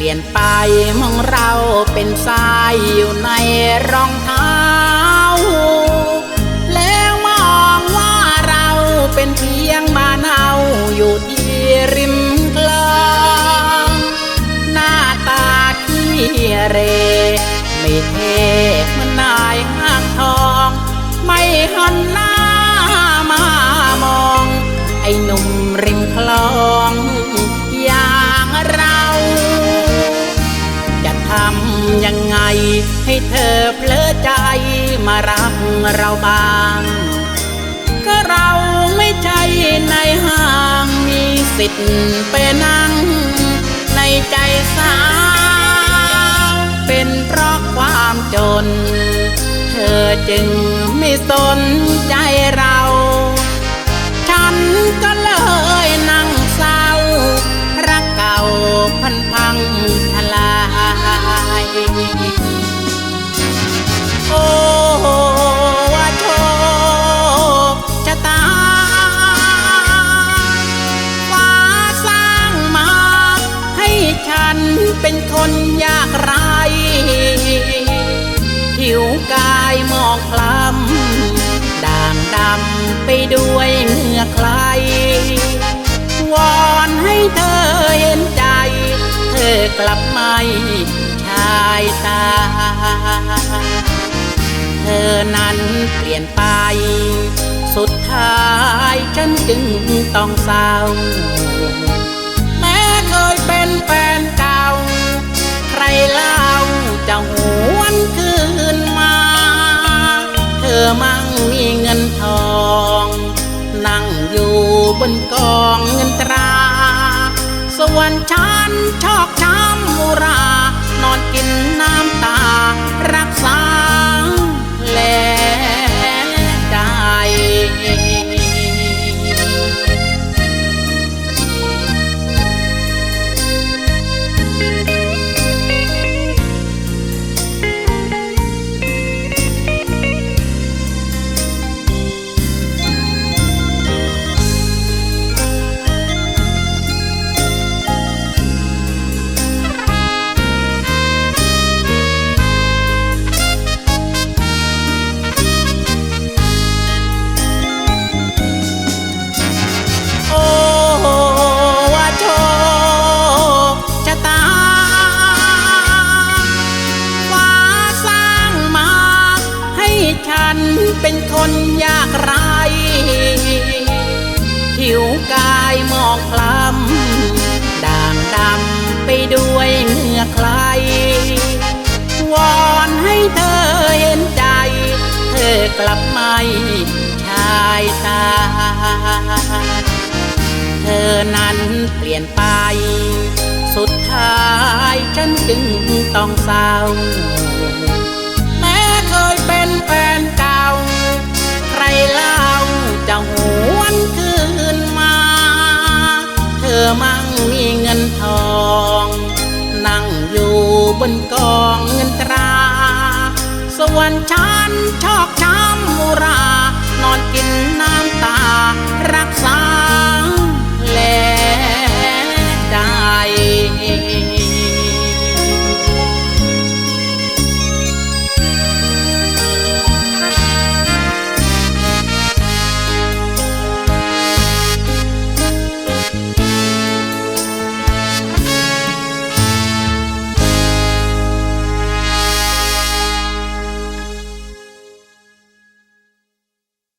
เปลี่ยนไปมองเราเป็นทรายอยู่ในรองเท้า แล้วมองว่าเราเป็นเพียงบ้านเอาอยู่ที่ริมคลองหน้าตาขี้เร ไม่เท่เหมือนนายห้างทอง ไม่หันหน้ามามอง ไอ้หนุ่มริม มารักเราบ้างก็เราไม่ใช่ในห้างมีสิทธิ์ไปนั่ง ในใจสาว เป็นเพราะความจน เธอจึงไม่สนใจ องคล้ำด่างดำไปด้วยเหงื่อใคร วอนให้เธอเห็นใจ เธอกลับไม่ชายตา เธอนั้นเปลี่ยนไป สุดท้ายฉันจึงต้องเศร้า เป็นคนยากไรผิวกายหมองคล้ำด่างดำไปด้วยเหงื่อใครวอนให้เธอเห็นใจ เธอกลับไม่ชายตา เธอนั้นเปลี่ยนไป สุดท้ายฉันจึงต้องเศร้า มั่งมีเงินทอง นั่งอยู่บนก